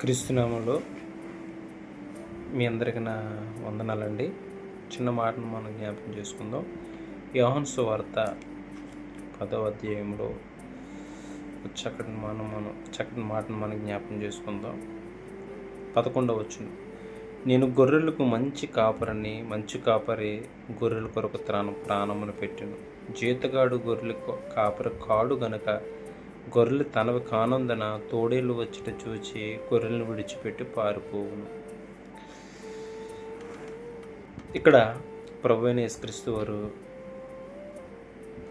క్రీస్తునామంలో మీ అందరికి నా వందనాలండి. చిన్న మాటను మనం జ్ఞాపకం చేసుకుందాం. యోహన్ వార్త పదవ అధ్యాయంలో చక్కటి మనం మనం చక్కటి మాటను మనం జ్ఞాపకం చేసుకుందాం. పదకొండవ వచ్చును నేను గొర్రెలకు మంచి కాపరని మంచి కాపరి గొర్రెల కొరకు త్రాను ప్రాణమును పెట్టాను. జీతగాడు గొర్రెలకు కాపరి కాడు గనక గొర్రెలు తనవి కానందన తోడేళ్ళు వచ్చిట చూచి గొర్రెలను విడిచిపెట్టి పారిపోవును. ఇక్కడ ప్రభు అయిన యేసుక్రీస్తు వారు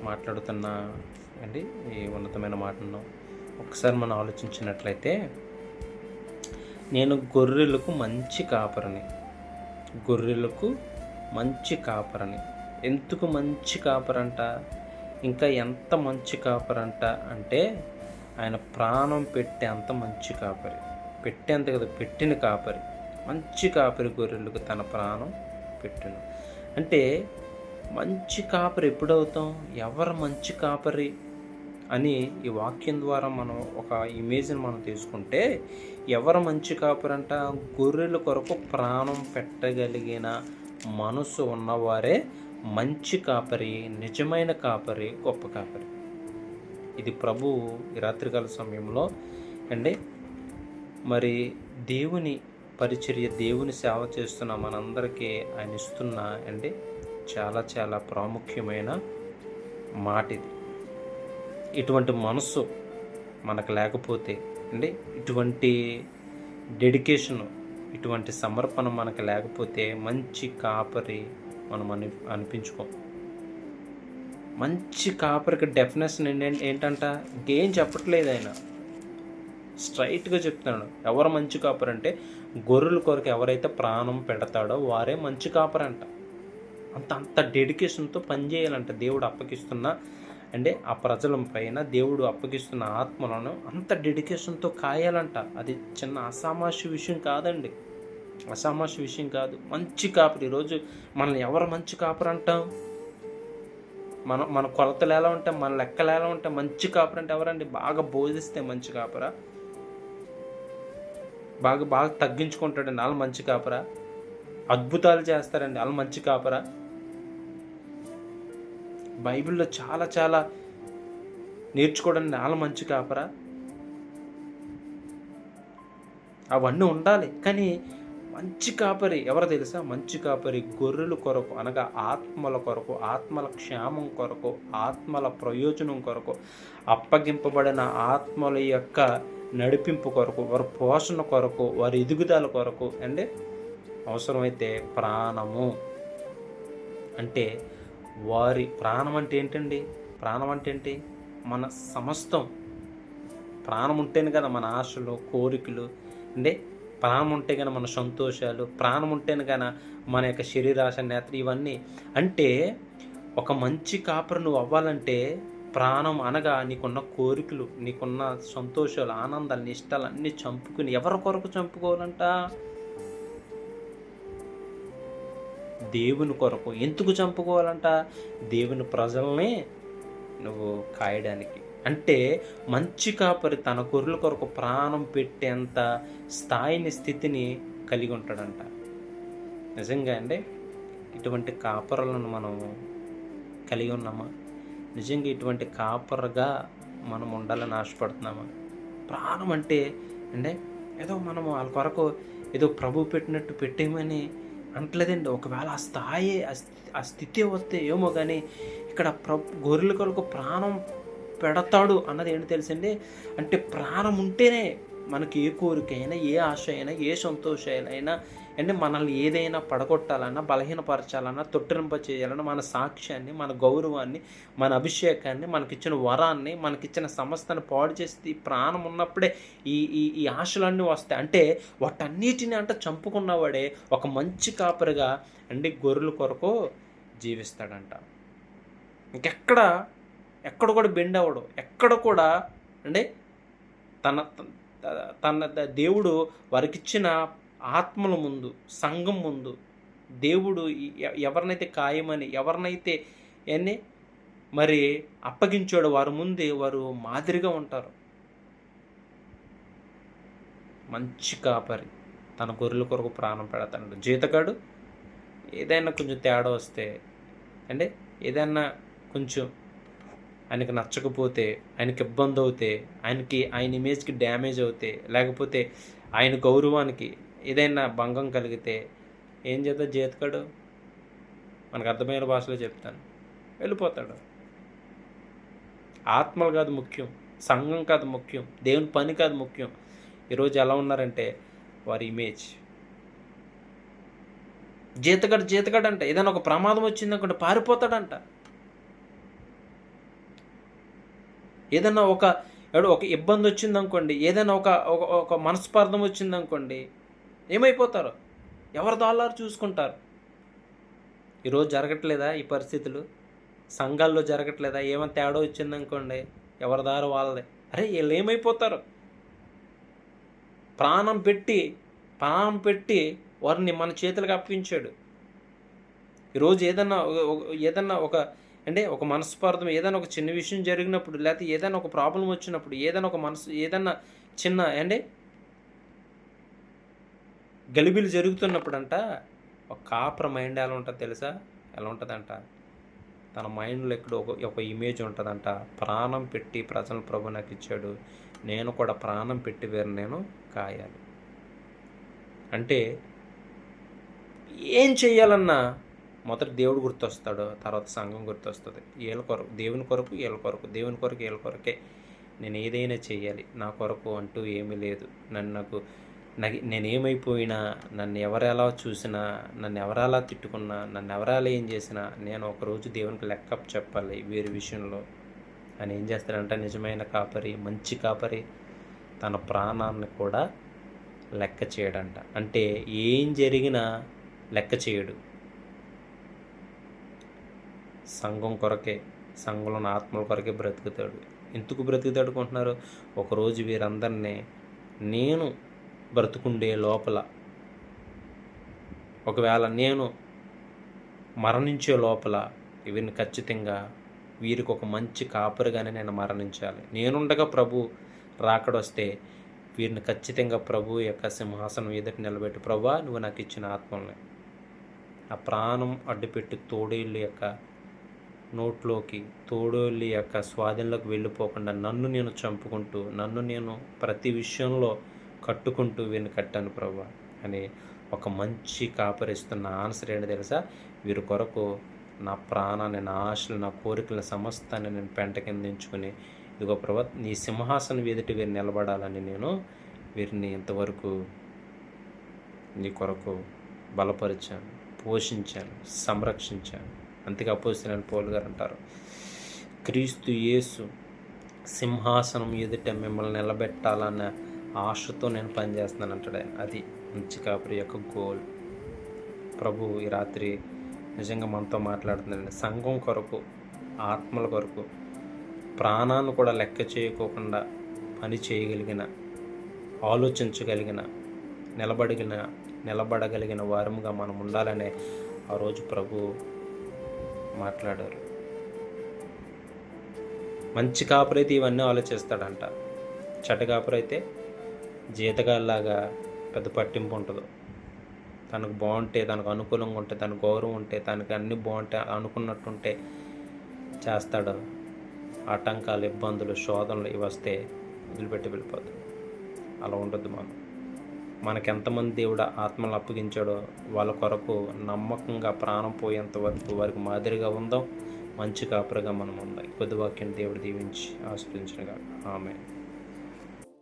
మాట్లాడుతున్న అండి ఈ ఉన్నతమైన మాటను ఒకసారి మనం ఆలోచించినట్లయితే నేను గొర్రెలకు మంచి కాపరని గొర్రెలకు మంచి కాపరని. ఎందుకు మంచి కాపరంట? ఇంకా ఎంత మంచి కాపరంట అంటే ఆయన ప్రాణం పెట్టే అంత మంచి కాపరి. పెట్టేంత కదా పెట్టిన కాపరి. మంచి కాపరి గొర్రెలకు తన ప్రాణం పెట్టును అంటే మంచి కాపరి ఎప్పుడవుతాం? ఎవరు మంచి కాపరి? అని ఈ వాక్యం ద్వారా మనం ఒక ఇమేజ్ని మనం తీసుకుంటే ఎవరు మంచి కాపరంట గొర్రెల కొరకు ప్రాణం పెట్టగలిగిన మనసు ఉన్నవారే మంచి కాపరి నిజమైన కాపరి గొప్ప కాపరి. ఇది ప్రభు ఈ రాత్రికాల సమయంలో అండి. మరి దేవుని పరిచర్య దేవుని సేవ చేస్తున్న మనందరికీ ఆయన ఇస్తున్న అండి చాలా చాలా ప్రాముఖ్యమైన మాట ఇది. ఇటువంటి మనస్సు మనకు లేకపోతే అండి ఇటువంటి డెడికేషను ఇటువంటి సమర్పణ మనకు లేకపోతే మంచి కాపరి మనం అని అనిపించుకో. మంచి కాపరికి డెఫినేషన్ ఏంటంటే ఏంటంట? ఇంకేం చెప్పట్లేదు ఆయన. స్ట్రైట్గా చెప్తున్నాడు. ఎవరు మంచి కాపర్ అంటే గొర్రెల కొరకు ఎవరైతే ప్రాణం పెడతాడో వారే మంచి కాపరంట. అంత అంత డెడికేషన్తో పనిచేయాలంట దేవుడు అప్పగిస్తున్న అంటే ఆ ప్రజల పైన దేవుడు అప్పగిస్తున్న ఆత్మలను అంత డెడికేషన్తో కాయాలంట. అది చిన్న అసామాస్య విషయం కాదండి. అసామాష విషయం కాదు. మంచి కాపరి. ఈరోజు మనల్ని ఎవరు మంచి కాపరు అంటాం? మన మన కొలతలు ఎలా ఉంటాయి? మన లెక్కలు ఎలా ఉంటాయి? మంచి కాపరు అంటే ఎవరండి? బాగా బోధిస్తే మంచి కాపరా? బాగా బాగా తగ్గించుకుంటాడండి వాళ్ళు మంచి కాపరా? అద్భుతాలు చేస్తారండి. వాళ్ళు మంచి కాపరా? బైబిల్లో చాలా చాలా నేర్చుకోవడానికి వాళ్ళు మంచి కాపరా? అవన్నీ ఉండాలి. కానీ మంచి కాపరి. ఎవరు తెలుసా? మంచి కాపరి గొర్రెల కొరకు అనగా ఆత్మల కొరకు ఆత్మల క్షేమం కొరకు ఆత్మల ప్రయోజనం కొరకు అప్పగింపబడిన ఆత్మల యొక్క నడిపింపు కొరకు వారి పోషణ కొరకు వారి ఎదుగుదల కొరకు అంటే అవసరమైతే ప్రాణము. అంటే వారి ప్రాణం అంటే ఏంటండి? ప్రాణం అంటే ఏంటి? మన సమస్తం. ప్రాణం ఉంటేనే కదా మన ఆశలు కోరికలు. అంటే ప్రాణం ఉంటే కనుక మన సంతోషాలు ప్రాణం ఉంటేనే కానీ మన యొక్క శరీరాశ నేత్ర ఇవన్నీ. అంటే ఒక మంచి కాపరు నువ్వు అవ్వాలంటే ప్రాణం అనగా నీకున్న కోరికలు నీకున్న సంతోషాలు ఆనందాలు ఇష్టాలు అన్నీ చంపుకుని ఎవరి కొరకు చంపుకోవాలంట? దేవుని కొరకు. ఎందుకు చంపుకోవాలంట? దేవుని ప్రజల్ని నువ్వు కాయడానికి. అంటే మంచి కాపరి తన గొర్రెల కొరకు ప్రాణం పెట్టేంత స్థాయిని స్థితిని కలిగి ఉంటాడంట. నిజంగా అండి ఇటువంటి కాపరులను మనం కలిగి ఉన్నామా? నిజంగా ఇటువంటి కాపరగా మనం ఉండాలని ఆశపడుతున్నామా? ప్రాణం అంటే అంటే ఏదో మనము వాళ్ళ కొరకు ఏదో ప్రభు పెట్టినట్టు పెట్టేమని అంటలేదండి. ఒకవేళ ఆ స్థాయి ఆ స్థితి వస్తే ఏమో కానీ ఇక్కడ ప్రభు గొర్రెల కొరకు ప్రాణం పెడతాడు అన్నది ఏంటి తెలిసింది అంటే ప్రాణం ఉంటేనే మనకి ఏ కోరిక అయినా ఏ ఆశ అయినా ఏ సంతోషాలైనా అంటే మనల్ని ఏదైనా పడగొట్టాలన్నా బలహీనపరచాలన్నా తొట్టింప చేయాలన్నా మన సాక్ష్యాన్ని మన గౌరవాన్ని మన అభిషేకాన్ని మనకిచ్చిన వరాన్ని మనకిచ్చిన సంస్థను పాడు చేసి ప్రాణం ఉన్నప్పుడే ఈ ఈ ఈ ఆశలన్నీ వస్తాయి. అంటే వాటన్నిటిని అంటే చంపుకున్నవాడే ఒక మంచి కాపరిగా అంటే గొర్రెల కొరకు జీవిస్తాడంట. ఇంకెక్కడ ఎక్కడ కూడా బెండ్ అవ్వడు. ఎక్కడ కూడా అంటే తన తన దేవుడు వారికిచ్చిన ఆత్మల ముందు సంఘం ముందు దేవుడు ఎవరినైతే ఖాయమని ఎవరినైతే అని మరి అప్పగించాడు వారి ముందే వారు మాదిరిగా ఉంటారు. మంచి కాపరి. తన గొర్రెల కొరకు ప్రాణం పెడతాడు. జీతగాడు ఏదైనా కొంచెం తేడా వస్తే అంటే ఏదైనా కొంచెం ఆయనకి నచ్చకపోతే ఆయనకి ఇబ్బంది అవుతే ఆయనకి ఆయన ఇమేజ్కి డ్యామేజ్ అవుతే లేకపోతే ఆయన గౌరవానికి ఏదైనా భంగం కలిగితే ఏం చేద్దాం జీతకాడు? మనకు అర్థమైన భాషలో చెప్తాను. వెళ్ళిపోతాడు. ఆత్మలు కాదు ముఖ్యం సంఘం కాదు ముఖ్యం దేవుని పని కాదు ముఖ్యం. ఈరోజు ఎలా ఉన్నారంటే వారి ఇమేజ్. జీతగడ జీతగాడు అంట ఏదైనా ఒక ప్రమాదం వచ్చిందనుకుంటే పారిపోతాడంట. ఏదైనా ఒక ఏదో ఒక ఇబ్బంది వచ్చిందనుకోండి ఏదైనా ఒక ఒక ఒక మనస్పార్థం వచ్చిందనుకోండి ఏమైపోతారు? ఎవరి దాల్లారు చూసుకుంటారు? ఈరోజు జరగట్లేదా ఈ పరిస్థితులు? సంఘాల్లో జరగట్లేదా? ఏమైనా తేడా వచ్చిందనుకోండి ఎవరి దారు వాళ్ళదే. అరే వీళ్ళు ఏమైపోతారు? ప్రాణం పెట్టి ప్రాణం పెట్టి వారిని మన చేతులకు అప్పించాడు ఈరోజు ఏదన్నా ఏదన్నా ఒక అంటే ఒక మనస్పార్థం ఏదైనా ఒక చిన్న విషయం జరిగినప్పుడు లేకపోతే ఏదైనా ఒక ప్రాబ్లం వచ్చినప్పుడు ఏదైనా ఒక మనసు ఏదైనా చిన్న అంటే గలిబిలు జరుగుతున్నప్పుడు అంట ఒక కాపర మైండ్ ఎలా ఉంటుంది తెలుసా? ఎలా ఉంటుందంట? తన మైండ్లో ఎక్కడో ఒక ఒక ఇమేజ్ ఉంటుందంట. ప్రాణం పెట్టి ప్రజల ప్రభు నాకు ఇచ్చాడు. నేను కూడా ప్రాణం పెట్టి వేరు నేను కాయాలి. అంటే ఏం చేయాలన్నా మొదట దేవుడు గుర్తొస్తాడు తర్వాత సంఘం గుర్తొస్తుంది. వీళ్ళ కొరకు దేవుని కొరకు వీళ్ళ కొరకు దేవుని కొరకు వీళ్ళ కొరకే నేను ఏదైనా చేయాలి నా కొరకు అంటూ ఏమీ లేదు. నన్ను నాకు నాకు నేనేమైపోయినా నన్ను ఎవరెలా చూసినా నన్ను ఎవరెలా తిట్టుకున్నా నన్ను ఎవరెలా ఏం చేసినా నేను ఒకరోజు దేవునికి లెక్క చెప్పాలి వీరి విషయంలో. అని ఏం చేస్తాడంటే నిజమైన కాపరి మంచి కాపరి తన ప్రాణాన్ని కూడా లెక్క చేయడంట. అంటే ఏం జరిగినా లెక్క చేయడు. సంఘం కొరకే సంఘంలో ఉన్న ఆత్మల కొరకే బ్రతుకుతాడు. ఎందుకు బ్రతుకుతాడు అనుకుంటున్నారు? ఒకరోజు వీరందరినీ నేను బ్రతుకుండే లోపల ఒకవేళ నేను మరణించే లోపల వీరిని ఖచ్చితంగా వీరికి ఒక మంచి కాపరిగానే నేను మరణించాలి. నేనుండగా ప్రభు రాకడొస్తే వీరిని ఖచ్చితంగా ప్రభు యొక్క సింహాసనం ఎదుటి నిలబెట్టి. ప్రభా నువ్వు నాకు ఇచ్చిన ఆత్మల్ని ఆ ప్రాణం అడ్డుపెట్టి తోడేళ్ళు యొక్క నోట్లోకి తోడోళ్ళి యొక్క స్వాధీనంలోకి వెళ్ళిపోకుండా నన్ను నేను చంపుకుంటూ నన్ను నేను ప్రతి విషయంలో కట్టుకుంటూ వీరిని కట్టాను ప్రభు అని ఒక మంచి కాపరిస్తున్న ఆన్సర్ ఏంటి తెలుసా? వీరి కొరకు నా ప్రాణాన్ని నా ఆశలు నా కోరికల సమస్తాన్ని నేను పెంట కింద ఎంచుకుని ఇదిగో ప్రభా నీ సింహాసనం ఎదుటి వీరు నిలబడాలని నేను వీరిని ఇంతవరకు నీ కొరకు బలపరిచాను పోషించాను సంరక్షించాను. అందుకే అపోజిషన్ పౌల్ గారు అంటారు. క్రీస్తు యేసు సింహాసనం ఎదుట మిమ్మల్ని నిలబెట్టాలన్న ఆశతో నేను పనిచేస్తున్నాను అంటాడు ఆయన. అది మంచి కాపురి యొక్క గోల్ ప్రభు ఈ రాత్రి నిజంగా మనతో మాట్లాడుతుందండి సంఘం కొరకు ఆత్మల కొరకు ప్రాణాన్ని కూడా లెక్క చేయకోకుండా పని చేయగలిగిన ఆలోచించగలిగిన నిలబడిగిన నిలబడగలిగిన వారముగా మనం ఉండాలనే ఆ రోజు ప్రభు మాట్లాడారు. మంచి కాపురైతే ఇవన్నీ ఆలోచిస్తాడంట. చెడ్డ కాపురైతే జీతగాల్లాగా పెద్ద పట్టింపు ఉంటుంది. తనకు బాగుంటే తనకు అనుకూలంగా ఉంటే తన గౌరవం ఉంటే తనకు అన్నీ బాగుంటే అనుకున్నట్టుంటే చేస్తాడు. ఆటంకాలు ఇబ్బందులు శోధనలు ఇవి వస్తే వదిలిపెట్టి వెళ్ళిపోతాడు. అలా ఉండొద్దు మనం మనకెంతమంది దేవుడు ఆత్మలు అప్పగించాడో వాళ్ళ కొరకు నమ్మకంగా ప్రాణం పోయేంత వరకు వారికి మాదిరిగా ఉందాం. మంచి కాపురగా మనం ఉందాం కొద్ది వాక్యం దేవుడు దీవించి ఆస్వాదించిన ఆమె